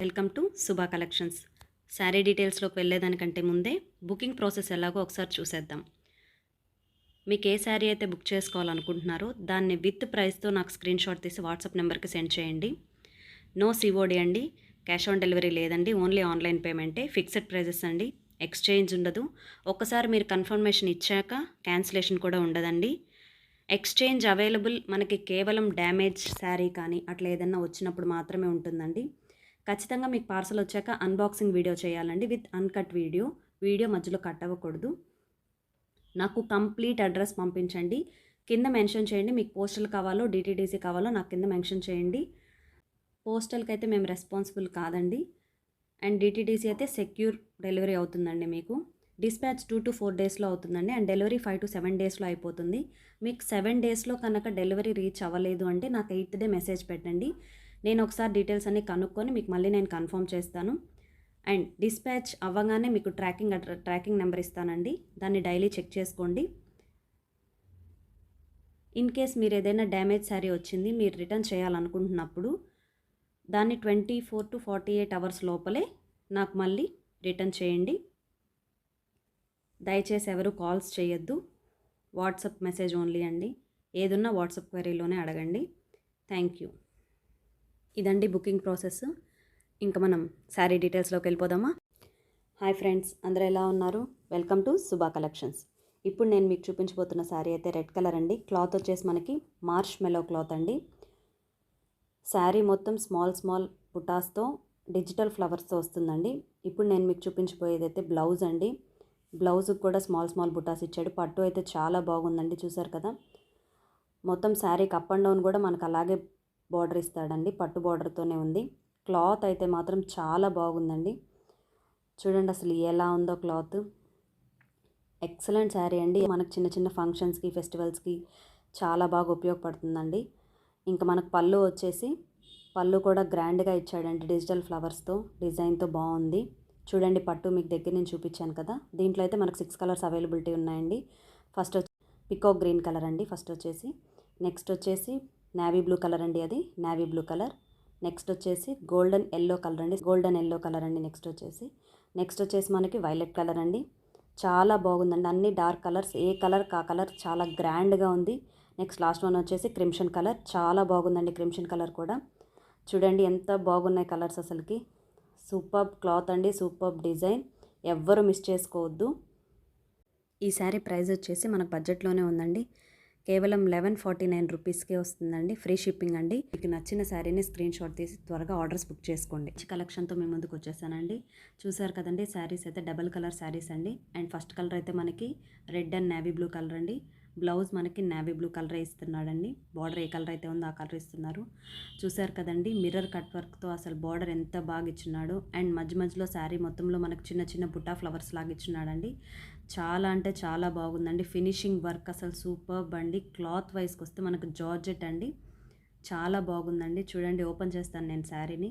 Welcome to Subha collections. Sari డీటెయిల్స్లోకి వెళ్ళేదానికంటే ముందే బుకింగ్ ప్రాసెస్ ఎలాగో ఒకసారి చూసేద్దాం. మీకు ఏ శారీ అయితే బుక్ చేసుకోవాలనుకుంటున్నారో దాన్ని విత్ ప్రైస్తో నాకు స్క్రీన్ షాట్ తీసి వాట్సాప్ నెంబర్కి సెండ్ చేయండి. నో సిఓడి అండి క్యాష్ ఆన్ డెలివరీ లేదండి ఓన్లీ ఆన్లైన్ పేమెంటే ఫిక్స్డ్ ప్రైజెస్ అండి ఎక్స్చేంజ్ ఉండదు. ఒక్కసారి మీరు కన్ఫర్మేషన్ ఇచ్చాక క్యాన్సిలేషన్ కూడా ఉండదండి. ఎక్స్చేంజ్ అవైలబుల్ మనకి కేవలం డ్యామేజ్ శారీ కానీ అట్లా ఏదన్నా వచ్చినప్పుడు మాత్రమే ఉంటుందండి. ఖచ్చితంగా మీకు పార్సల్ వచ్చాక అన్బాక్సింగ్ వీడియో చేయాలండి విత్ అన్కట్ వీడియో వీడియో మధ్యలో కట్ అవ్వకూడదు. నాకు కంప్లీట్ అడ్రస్ పంపించండి. కింద మెన్షన్ చేయండి మీకు పోస్టల్ కావాలో డిటీడీసీ కావాలో నాకు కింద మెన్షన్ చేయండి. పోస్టల్కి అయితే మేము రెస్పాన్సిబుల్ కాదండి. అండ్ డిటీడీసీ అయితే సెక్యూర్ డెలివరీ అవుతుందండి మీకు. డిస్పాచ్ టూ టు ఫోర్ డేస్లో అవుతుందండి. And delivery five to seven డేస్లో అయిపోతుంది. మీకు సెవెన్ డేస్లో కనుక డెలివరీ రీచ్ అవ్వలేదు అంటే నాకు ఎయిత్ డే మెసేజ్ పెట్టండి. నేను ఒకసారి డీటెయిల్స్ అన్ని కనుక్కొని మీకు మళ్ళీ నేను కన్ఫర్మ్ చేస్తాను. అండ్ డిస్పాచ్ అవ్వగానే మీకు ట్రాకింగ్ ట్రాకింగ్ నెంబర్ ఇస్తానండి. దాన్ని డైలీ చెక్ చేసుకోండి. ఇన్ కేస్ మీరు ఏదైనా డ్యామేజ్ శారీ వచ్చింది మీరు రిటర్న్ చేయాలనుకుంటున్నప్పుడు దాన్ని twenty four to forty eight hours లోపలే నాకు మళ్ళీ రిటర్న్ చేయండి. దయచేసి ఎవరు కాల్స్ చేయొద్దు. వాట్సప్ మెసేజ్ ఓన్లీ అండి. ఏదున్నా వాట్సప్ క్వరీలోనే అడగండి. థ్యాంక్ యూ ఇదండి బుకింగ్ ప్రాసెస్. ఇంకా మనం శారీ డీటెయిల్స్లోకి వెళ్ళిపోదామా? హాయ్ ఫ్రెండ్స్ అందరూ ఎలా ఉన్నారు? Welcome to Subha collections. ఇప్పుడు నేను మీకు చూపించబోతున్న శారీ అయితే రెడ్ కలర్ అండి. క్లాత్ వచ్చేసి మనకి మార్ష్ మెలో క్లాత్ అండి. శారీ మొత్తం స్మాల్ స్మాల్ బుటాస్తో డిజిటల్ ఫ్లవర్స్తో వస్తుందండి. ఇప్పుడు నేను మీకు చూపించబోయేది అయితే బ్లౌజ్ అండి. బ్లౌజ్కి కూడా స్మాల్ స్మాల్ బుటాస్ ఇచ్చాడు. పట్టు అయితే చాలా బాగుందండి చూసారు కదా? మొత్తం శారీకి అప్ అండ్ డౌన్ కూడా మనకు అలాగే బార్డర్ ఇస్తాడండి. పట్టు బార్డర్తోనే ఉంది. క్లాత్ అయితే మాత్రం చాలా బాగుందండి. చూడండి అసలు ఎలా ఉందో క్లాత్. ఎక్సలెంట్ శారీ అండి. మనకు చిన్న చిన్న ఫంక్షన్స్కి ఫెస్టివల్స్కి చాలా బాగా ఉపయోగపడుతుందండి. ఇంకా మనకు పళ్ళు వచ్చేసి పళ్ళు కూడా గ్రాండ్గా ఇచ్చాడండి డిజిటల్ ఫ్లవర్స్తో. డిజైన్తో బాగుంది. చూడండి పట్టు మీకు దగ్గర నేను చూపించాను కదా. దీంట్లో అయితే మనకు సిక్స్ కలర్స్ అవైలబిలిటీ ఉన్నాయండి. ఫస్ట్ వచ్చి పికో గ్రీన్ కలర్ అండి ఫస్ట్ వచ్చేసి. నెక్స్ట్ వచ్చేసి నావీ బ్లూ కలర్ అండి అది. నావీ బ్లూ కలర్ నెక్స్ట్ వచ్చేసి గోల్డెన్ ఎల్లో కలర్ అండి. గోల్డెన్ ఎల్లో కలర్ అండి నెక్స్ట్ వచ్చేసి. నెక్స్ట్ వచ్చేసి మనకి వైలెట్ కలర్ అండి. చాలా బాగుందండి. అన్ని డార్క్ కలర్స్ ఏ కలర్ కా కలర్ చాలా గ్రాండ్గా ఉంది. నెక్స్ట్ లాస్ట్ వన్ వచ్చేసి క్రిమ్షన్ కలర్ చాలా బాగుందండి క్రిమ్షన్ కలర్ కూడా. చూడండి ఎంత బాగున్నాయి కలర్స్ అసలుకి. సూపర్ క్లాత్ అండి. సూపర్ డిజైన్ ఎవ్వరు మిస్ చేసుకోవద్దు. ఈ శారీ ప్రైస్ వచ్చేసి మన బడ్జెట్లోనే ఉందండి. కేవలం లెవెన్ ఫార్టీ నైన్ రూపీస్కే వస్తుందండి. ఫ్రీ షిప్పింగ్ అండి. మీకు నచ్చిన శారీని స్క్రీన్ షాట్ తీసి త్వరగా ఆర్డర్స్ బుక్ చేసుకోండి. మంచి కలెక్షన్తో మేము ముందుకు వచ్చేసానండి. చూసారు కదండి శారీస్ అయితే డబల్ కలర్ శారీస్ అండి. అండ్ ఫస్ట్ కలర్ అయితే మనకి red and navy blue colour అండి. బ్లౌజ్ మనకి నావీ బ్లూ కలర్ ఇస్తున్నాడండి. బార్డర్ ఏ కలర్ అయితే ఉందో ఆ కలర్ ఇస్తున్నారు. చూసారు కదండి మిర్రర్ కట్ వర్క్తో అసలు బార్డర్ ఎంత బాగా ఇచ్చున్నాడు. అండ్ మధ్య మధ్యలో శారీ మొత్తంలో మనకు చిన్న చిన్న బుట్టా ఫ్లవర్స్ లాగా ఇచ్చున్నాడండి. చాలా అంటే చాలా బాగుందండి. ఫినిషింగ్ వర్క్ అసలు సూపర్ అండి. క్లాత్ వైస్కి వస్తే మనకు జార్జెట్ అండి. చాలా బాగుందండి. చూడండి ఓపెన్ చేస్తాను నేను శారీని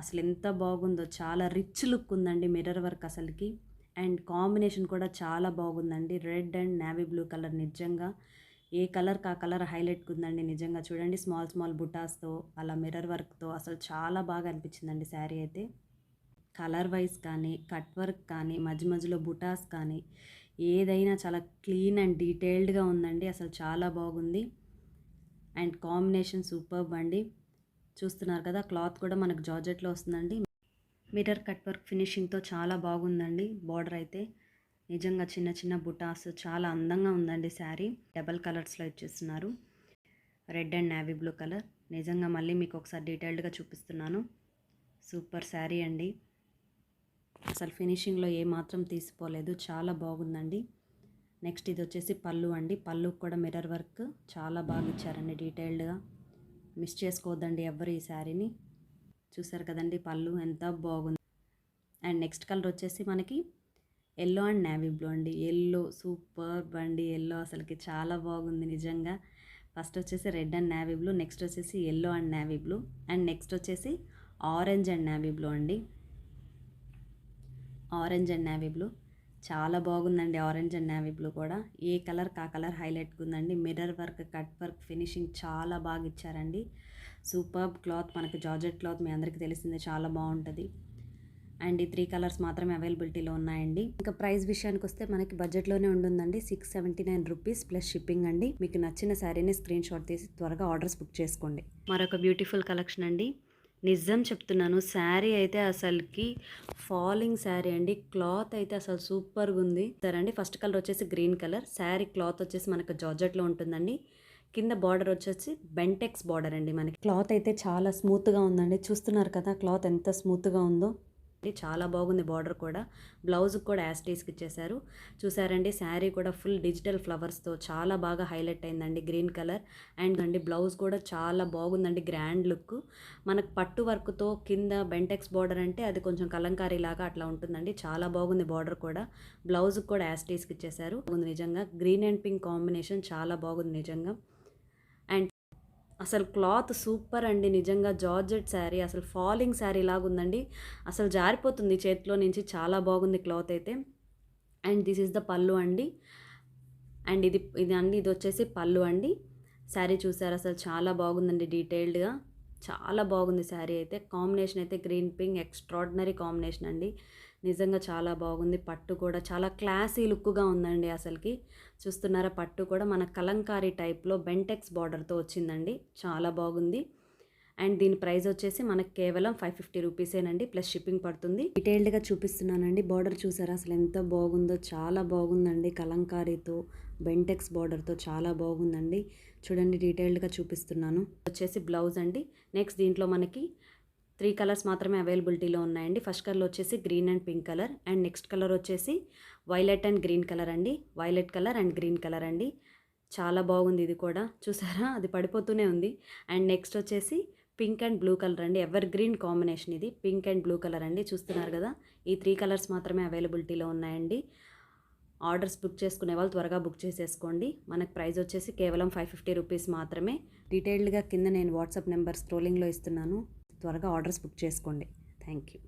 అసలు ఎంత బాగుందో చాలా రిచ్ లుక్ ఉందండి మిర్రర్ వర్క్ అసలుకి. అండ్ కాంబినేషన్ కూడా చాలా బాగుందండి. Red and navy blue colour నిజంగా. ఏ కలర్కి ఆ కలర్ హైలైట్ ఉందండి నిజంగా చూడండి. స్మాల్ స్మాల్ బుటాస్తో అలా మిర్రర్ వర్క్తో అసలు చాలా బాగా అనిపించిందండి శారీ అయితే. కలర్ వైజ్ కానీ కట్ వర్క్ కానీ మధ్య మధ్యలో బుటాస్ కానీ ఏదైనా చాలా క్లీన్ అండ్ డీటెయిల్డ్గా ఉందండి. అసలు చాలా బాగుంది. అండ్ కాంబినేషన్ సూపర్ అండి. చూస్తున్నారు కదా క్లాత్ కూడా మనకు జార్జెట్లో వస్తుందండి. మిర్రర్ కట్ వర్క్ ఫినిషింగ్తో చాలా బాగుందండి. బార్డర్ అయితే నిజంగా చిన్న చిన్న బుటాస్ చాలా అందంగా ఉందండి శారీ. డబల్ కలర్స్లో ఇచ్చేస్తున్నారు. Red and navy blue colour. నిజంగా మళ్ళీ మీకు ఒకసారి డీటెయిల్డ్గా చూపిస్తున్నాను. సూపర్ శారీ అండి. అసలు ఫినిషింగ్లో ఏమాత్రం తీసిపోలేదు చాలా బాగుందండి. నెక్స్ట్ ఇది వచ్చేసి పళ్ళు అండి. పళ్ళు కూడా మిర్రర్ వర్క్. చాలా బాగా ఇచ్చారండి డీటెయిల్డ్గా. మిస్ చేసుకోవద్దండి ఎవరు ఈ శారీని. చూసారు కదండి పళ్ళు ఎంత బాగుంది. అండ్ నెక్స్ట్ కలర్ వచ్చేసి మనకి ఎల్లో అండ్ నావీ బ్లూ అండి. ఎల్లో సూపర్ అండి ఎల్లో అసలుకి చాలా బాగుంది నిజంగా. ఫస్ట్ వచ్చేసి red and navy blue next వచ్చేసి yellow and navy blue and next వచ్చేసి ఆరెంజ్ అండ్ నావీ బ్లూ అండి. ఆరెంజ్ అండ్ నావీ బ్లూ చాలా బాగుందండి ఆరెంజ్ అండ్ నావీ బ్లూ కూడా. ఏ కలర్ కా కలర్ హైలైట్గా ఉందండి. Mirror work cut work finishing చాలా బాగా ఇచ్చారండి. సూపర్ క్లాత్ మనకు జార్జెట్ క్లాత్ మీ అందరికీ తెలిసిందే చాలా బాగుంటుంది. అండ్ ఈ త్రీ కలర్స్ మాత్రమే అవైలబిలిటీలో ఉన్నాయండి. ఇంకా ప్రైస్ విషయానికి వస్తే మనకి బడ్జెట్లోనే ఉంటుందండి six seventy nine rupees plus shipping అండి. మీకు నచ్చిన శారీని స్క్రీన్ షాట్ తీసి త్వరగా ఆర్డర్స్ బుక్ చేసుకోండి. మరొక బ్యూటిఫుల్ కలెక్షన్ అండి. నిజం చెప్తున్నాను శారీ అయితే అసలుకి ఫాలింగ్ శారీ అండి. క్లాత్ అయితే అసలు సూపర్గా ఉంది సరే అండి ఫస్ట్ కలర్ వచ్చేసి గ్రీన్ కలర్. శారీ క్లాత్ వచ్చేసి మనకు జార్జెట్లో ఉంటుందండి. కింద బార్డర్ వచ్చేసి బెంటెక్స్ బార్డర్ అండి మనకి. క్లాత్ అయితే చాలా స్మూత్గా ఉందండి. చూస్తున్నారు కదా క్లాత్ ఎంత స్మూత్గా ఉందో. చాలా బాగుంది బార్డర్ కూడా. బ్లౌజ్ కూడా యాస్టీస్కి ఇచ్చేశారు. చూసారండి శారీ కూడా ఫుల్ డిజిటల్ ఫ్లవర్స్తో చాలా బాగా హైలైట్ అయిందండి గ్రీన్ కలర్ అండ్ అండి బ్లౌజ్ కూడా చాలా బాగుందండి గ్రాండ్ లుక్ మనకు పట్టు వర్క్తో కింద బెంటెక్స్ బార్డర్ అంటే అది కొంచెం కలంకారీ లాగా అట్లా ఉంటుందండి. చాలా బాగుంది బార్డర్ కూడా. బ్లౌజ్ కూడా యాస్టీస్కి ఇచ్చేసారు నిజంగా. గ్రీన్ అండ్ పింక్ కాంబినేషన్ చాలా బాగుంది నిజంగా. అసలు క్లాత్ సూపర్ అండి. నిజంగా జార్జెట్ శారీ అసలు ఫాలింగ్ శారీ లాగా ఉందండి అసలు జారిపోతుంది చేతిలో నుంచి చాలా బాగుంది క్లాత్ అయితే. అండ్ దిస్ ఈస్ ద పళ్ళు అండి. అండ్ ఇది ఇది అండి ఇది వచ్చేసి పళ్ళు అండి. శారీ చూసారు? అసలు చాలా బాగుందండి డీటెయిల్డ్గా. చాలా బాగుంది శారీ అయితే. కాంబినేషన్ అయితే గ్రీన్ పింక్ ఎక్స్ట్రాడినరీ కాంబినేషన్ అండి. నిజంగా చాలా బాగుంది. పట్టు కూడా చాలా క్లాసీ లుక్గా ఉందండి అసలుకి. చూస్తున్నారా పట్టు కూడా మన కలంకారీ టైప్లో బెంటెక్స్ బార్డర్తో వచ్చిందండి. చాలా బాగుంది. అండ్ దీని ప్రైస్ వచ్చేసి మనకు కేవలం ఫైవ్ ఫిఫ్టీ రూపీసేనండి. ప్లస్ షిప్పింగ్ పడుతుంది. డీటెయిల్డ్గా చూపిస్తున్నానండి. బార్డర్ చూసారా? అసలు ఎంత బాగుందో చాలా బాగుందండి. కలంకారీతో బెంటెక్స్ బార్డర్తో చాలా బాగుందండి. చూడండి డీటెయిల్డ్గా చూపిస్తున్నాను. వచ్చేసి బ్లౌజ్ అండి నెక్స్ట్ దీంట్లో మనకి త్రీ కలర్స్ మాత్రమే అవైలబిలిటీలో ఉన్నాయండి. ఫస్ట్ కలర్ వచ్చేసి green and pink colour. And next colour వచ్చేసి వైలెట్ అండ్ గ్రీన్ కలర్ అండి. Violet colour and green colour అండి. చాలా బాగుంది ఇది కూడా. చూసారా? అది పడిపోతూనే ఉంది. అండ్ నెక్స్ట్ వచ్చేసి పింక్ అండ్ బ్లూ కలర్ అండి. ఎవర్ గ్రీన్ కాంబినేషన్ ఇది. పింక్ అండ్ బ్లూ కలర్ అండి. చూస్తున్నారు కదా? ఈ త్రీ కలర్స్ మాత్రమే అవైలబిలిటీలో ఉన్నాయండి. ఆర్డర్స్ బుక్ చేసుకునే వాళ్ళు త్వరగా బుక్ చేసేసుకోండి. మనకు ప్రైస్ వచ్చేసి కేవలం ఫైవ్ ఫిఫ్టీ రూపీస్ మాత్రమే. డీటెయిల్డ్గా కింద నేను వాట్సాప్ నెంబర్ స్క్రోలింగ్లో ఇస్తున్నాను. త్వరగా ఆర్డర్స్ బుక్ చేసుకోండి. Thank you